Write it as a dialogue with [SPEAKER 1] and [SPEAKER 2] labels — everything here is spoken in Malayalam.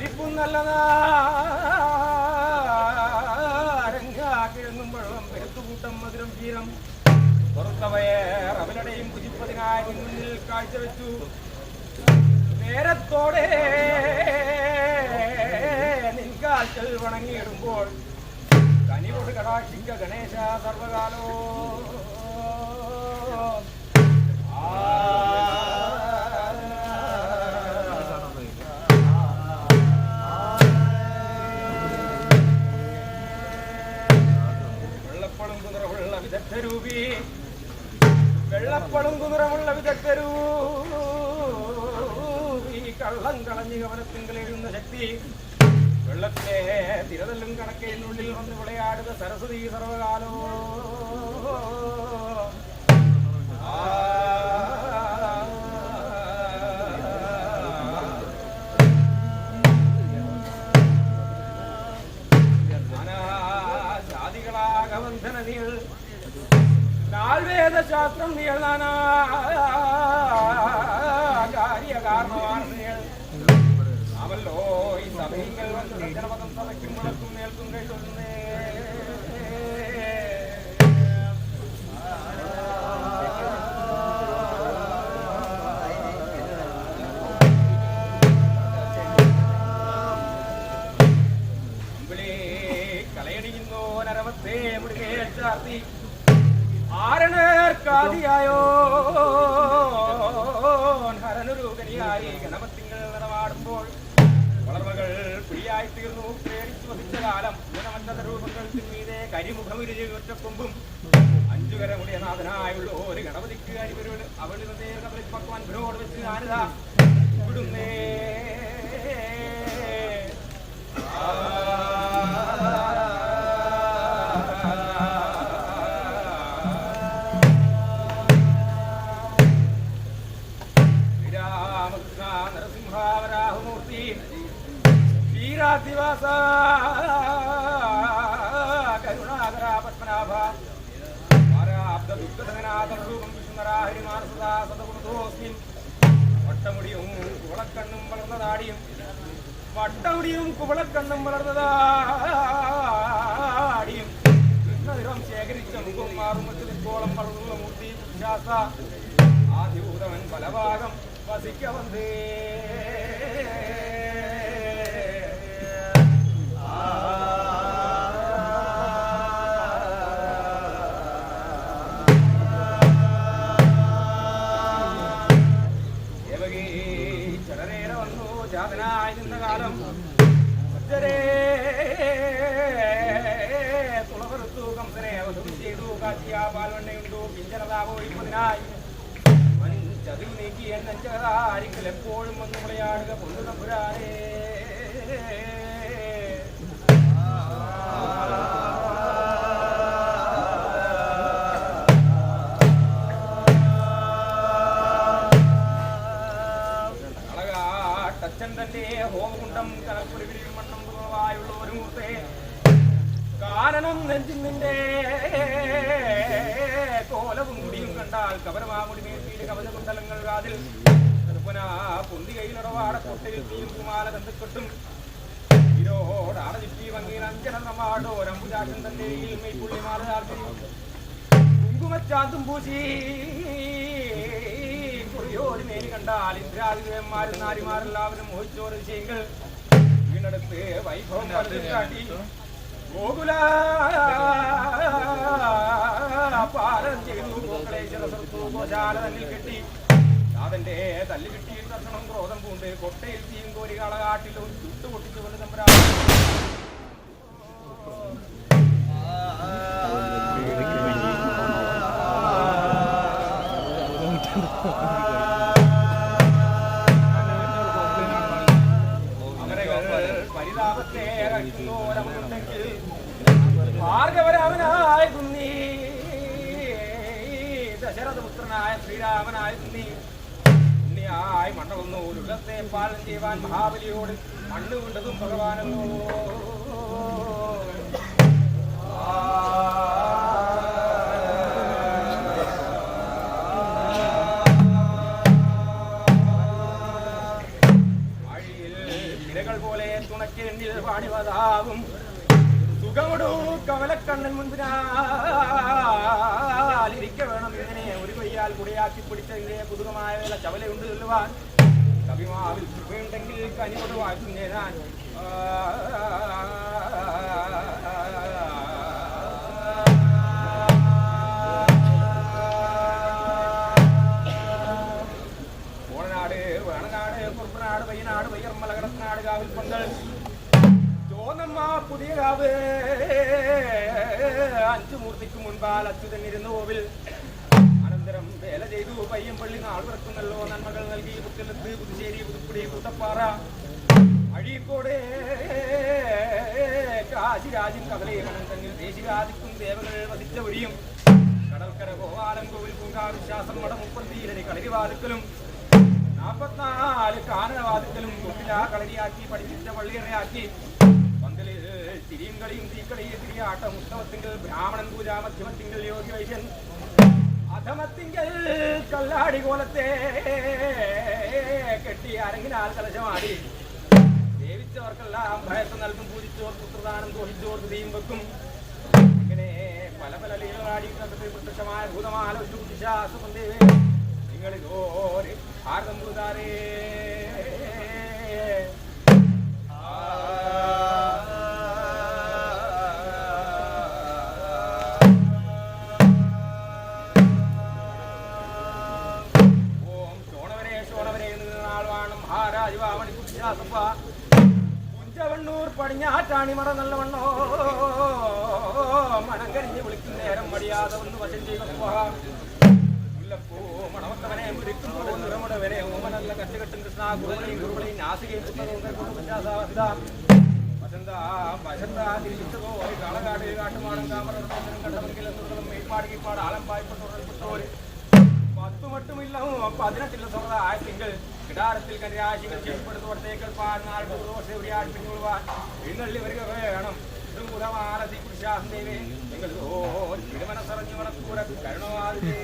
[SPEAKER 1] പരിപ്പും നല്ല കിഴങ്ങും വെള്ളം പെരുത്തുകൂട്ടം മധുരം ക്ഷീരം പുറത്തവയർ അവരുടെയും പുജിപ്പതിനായി മുന്നിൽ കാഴ്ചവെച്ചു നേരത്തോടെ നിൻകാൽക്കൽ വണങ്ങിയിടുമ്പോൾ കനിയോട് കടാക്ഷിക്ക ഗണേശ സർവകാലോ വെള്ളപ്പളും വിദഗ്ധരൂപി വെള്ളപ്പളും കുതിരമുള്ള വിദഗ്ധരൂപി. കള്ളം കളഞ്ഞ് ഗമനത്തിങ്കൽ എഴുന്ന ശക്തി. വെള്ളത്തിലെ തിരതല്ലും കണക്കയിനുള്ളിൽ വന്ന് വിളയാടുക സരസ്വതി സർവകാലോ. ജാതികളാകവന്ധന നാൾവേദശാസ്ത്രം നീളാനാ കാര്യ കാരണമാണ് അവല്ലോ ഈ സഭയിൽ വന്ന് സഭയ്ക്കും മുളക്കും നേൽക്കും കഴിയുന്നേ കലയണിയുന്നോ നരവത്തെ മുടികേ ചാർത്തി. ആരണർക്കാദിയായോ ഹരനുരൂപനിയായി ഗണപത്തിങ്ങൾ നടമാടുമ്പോൾ വളർമകൾ പിടിയായി തീർന്നു പേടിച്ചു വസിച്ച കാലം ഗുണമറ്റ രൂപങ്ങൾ മീതെ കരിമുഖമുരുചി ഒറ്റക്കൊമ്പും. അഞ്ചുകര മുടിയനാഥനായുള്ള ഒരു ഗണപതിക്ക് അരിവരോട് അവളിൽ പക്വാൻ ഗുരുവോട് വെച്ച് ഞാനിതാ ഇവിടുന്നേ. ശ്രീരാമകൃഷ്ണ വാരാബ്ദ ദുഃഖധനാഥരൂപം വിഷ്ണുനരാഹരി മാനസദാ സദഗുണദോസ്മിൻ. വട്ടമുടിയും കുവളക്കണ്ണും വളർന്നതാടിയും. വട്ടമുടിയും കുവളക്കണ്ണും വളർന്നതാടിയും. കൃഷ്ണനിറം ശേഖരിച്ച മുഖം മാറുമത്തിലെക്കോളം വളർന്നുള്ള മൂർത്തി വിശ്വാസ. ആദിഭൂതവൻ പലഭാഗം വസിക്ക വന്നേ. ദേവകീ ചെയ്തു കാച്ചിയ പാൽവണ്ണയുണ്ടു പിഞ്ചനതാപ ഒഴിപ്പതിനായി ചതിൽ നീക്കി എന്നഞ്ചാരിക്കൽ എപ്പോഴും വന്ന് വിളയാടുക പൊന്നു തമ്പുരാനേ കണ്ടാൽ കവരമാമുടി മേൽപ്പീട് കവചകുണ്ടലങ്ങൾ കാതിൽ ചെറുപ്പന പൊന്തി കയ്യിലുറവാട കൊട്ടയിൽ തീയും കുമാല തന്തക്കെട്ടും. ഇരോടാണ് ചുറ്റി വങ്ങീൻ അഞ്ചനമാടോ രമ്പുചാട്ടൻ തന്റെ മെയ്പുള്ളി മാറുതാർക്കും കുങ്കുമച്ചാന്തും പൂശി. കുറിയോട് മേനി കണ്ടാൽ ഇന്ദ്രാതിദേവന്മാരും നാരിമാരെല്ലാവരും മോഹിച്ചോറ് ചെയ്യുകൾ. വീണെടുത്ത് വൈഭവം കാട്ടി. ഗോകുല പാലം ചെയ്തു ഗോക്കളെ ചിറസർത്തു ഗോശാല തന്നിൽ കെട്ടി നാഥന്റെ തല്ലി കിട്ടിയിൽ ദർശനം ക്രോധം പൂണ്ട് കൊട്ടയിൽ തീയും കോരി കളകാട്ടിലും ചുട്ടു പൊട്ടിച്ചു കൊണ്ട് തമ്പരാ അവരകൾ പരിതാപത്തെ ഇറക്കുന്നോരമുണ്ടെങ്കിൽ ഭാർഗവരാമനായ കുന്നി ദശരഥപുത്രനായ ശ്രീരാമനായിരുന്നു നീ ഉണ്ണിയായി മണ്ണകുന്നു ഉലത്തെ പാലം ചെയ്യുവാൻ മഹാബലിയോട് മണ്ണ് കൊണ്ടതും ഭഗവാനല്ലോ. തിരകൾ പോലെ തുണക്കെണ്ണിൽ പാടിവതാവും സുഖമൊടു കമലക്കണ്ണൻ മുൻപിനാലിരിക്ക വേണം ഇങ്ങനെ ഒരു കയ്യാൽ കുടയാക്കി പിടിച്ചതിന്റെ പുതുകമായ വേല ചവലയുണ്ട് ചൊല്ലുവാൻ. കവിമാവിൽ കൃപയുണ്ടെങ്കിൽ കനിയോട് വാഴ്ത്തുന്നേ ഞാൻ ഓണനാട് വേണനാട് കുറുപ്പനാട് പയ്യനാട് വയ്യർമല കടത്തനാട് കാവിൽ പന്തൽ ചോന്നമ്മ പുതിയ കാവ്. അഞ്ചു മൂർത്തിക്ക് മുൻപാൽ അച്യുതൻ ഇരുന്ന കോവിൽ അനന്തരം വേല ചെയ്തു. പയ്യമ്പള്ളി നാൾ പിറക്കുന്നല്ലോ നന്മകൾ നൽകി പുത്തലത്ത് പുതുശ്ശേരി പുതുപ്പുടി കൂട്ടപ്പാറ അഴീക്കോട്. കാശിരാജൻ കവലയും അനന്തങ്ങൾ ദേശിരാജിക്കും ദേവകൾ വസിച്ച ഒഴിയും. കടൽക്കര ഗോപാലം കോവിൽ പൂങ്കാവ് വിശ്വാസം മട മുപ്പത്തിയിലടി കളരിവാതുക്കലും. നാൽപ്പത്തിനാല് കാനവാതുക്കലും കുട്ടിലാ കളരിയാക്കി പഠിപ്പിച്ച പള്ളിയറയാക്കി തിരിയും കളിയും തീക്കളിയും തിരിയാട്ടം ഉത്സവത്തിങ്കൽ ബ്രാഹ്മണൻ പൂജ മധ്യമത്തിങ്കൽ യോഗി വൈദ്യൻ അധമത്തിങ്കൽ കല്ലാടി കോലത്തെ കെട്ടി അരങ്ങിനാൽ കലശമാടി. സേവിച്ചവർക്കെല്ലാം ഭയത്ത് നൽകും. പൂജിച്ചോർ പുത്രദാനം ദോഹിച്ചോർ തീയും വെക്കും. ഇങ്ങനെ പല പല ലീലകളാടി പ്രത്യക്ഷമായ ഭൂതമാലോചിച്ചു വിശ്വാസമേ നിങ്ങളിതോര് ഭാരതം പുതാരേ ഓം മഹാരാജവാമണി കുട്ടിശാസപ്പ കുഞ്ചവണ്ണൂർ പടിഞ്ഞാറ്റാണി മട നല്ലവണ്ണോ മണം കരിഞ്ഞ് വിളിക്കും നേരം മടിയാതെ ഒന്ന് വശം ചെയ്യുക മുല്ലപ്പൂ മണവത്തവനെ മുരിക്കുന്നു നിറമുടവനെ ഓമനല്ല കട്ടുകെട്ടും കൃഷ്ണ ഗുരുമണയും ഗുരുമണയും നാസികയും വസന്ത വസന്ത തിരിച്ചതോ കാളകാട് കാട്ടുമാണം കാമറും കണ്ടമെങ്കിൽ എന്നുള്ളതും മേൽപ്പാട് കീഴ്പ്പാട് പത്തു മട്ടുമില്ലവും അപ്പൊ അതിനെത്തില്ല തുറന്ന ആഴ്ചകൾ കിടാരത്തിൽ കന്യാശികൾ ചെപ്പെടുത്തോടത്തേക്കൾ പാടുന്ന ആൾക്കൂർ ദോഷം ഇവിടെ ആഴ്ചകൊള്ളുവാൻ എഴുന്നള്ളി വരിക വേണം. ഇതും നിങ്ങൾ ഓ തിരുമനസറഞ്ഞു മണക്കൂറ കരുണവാദേ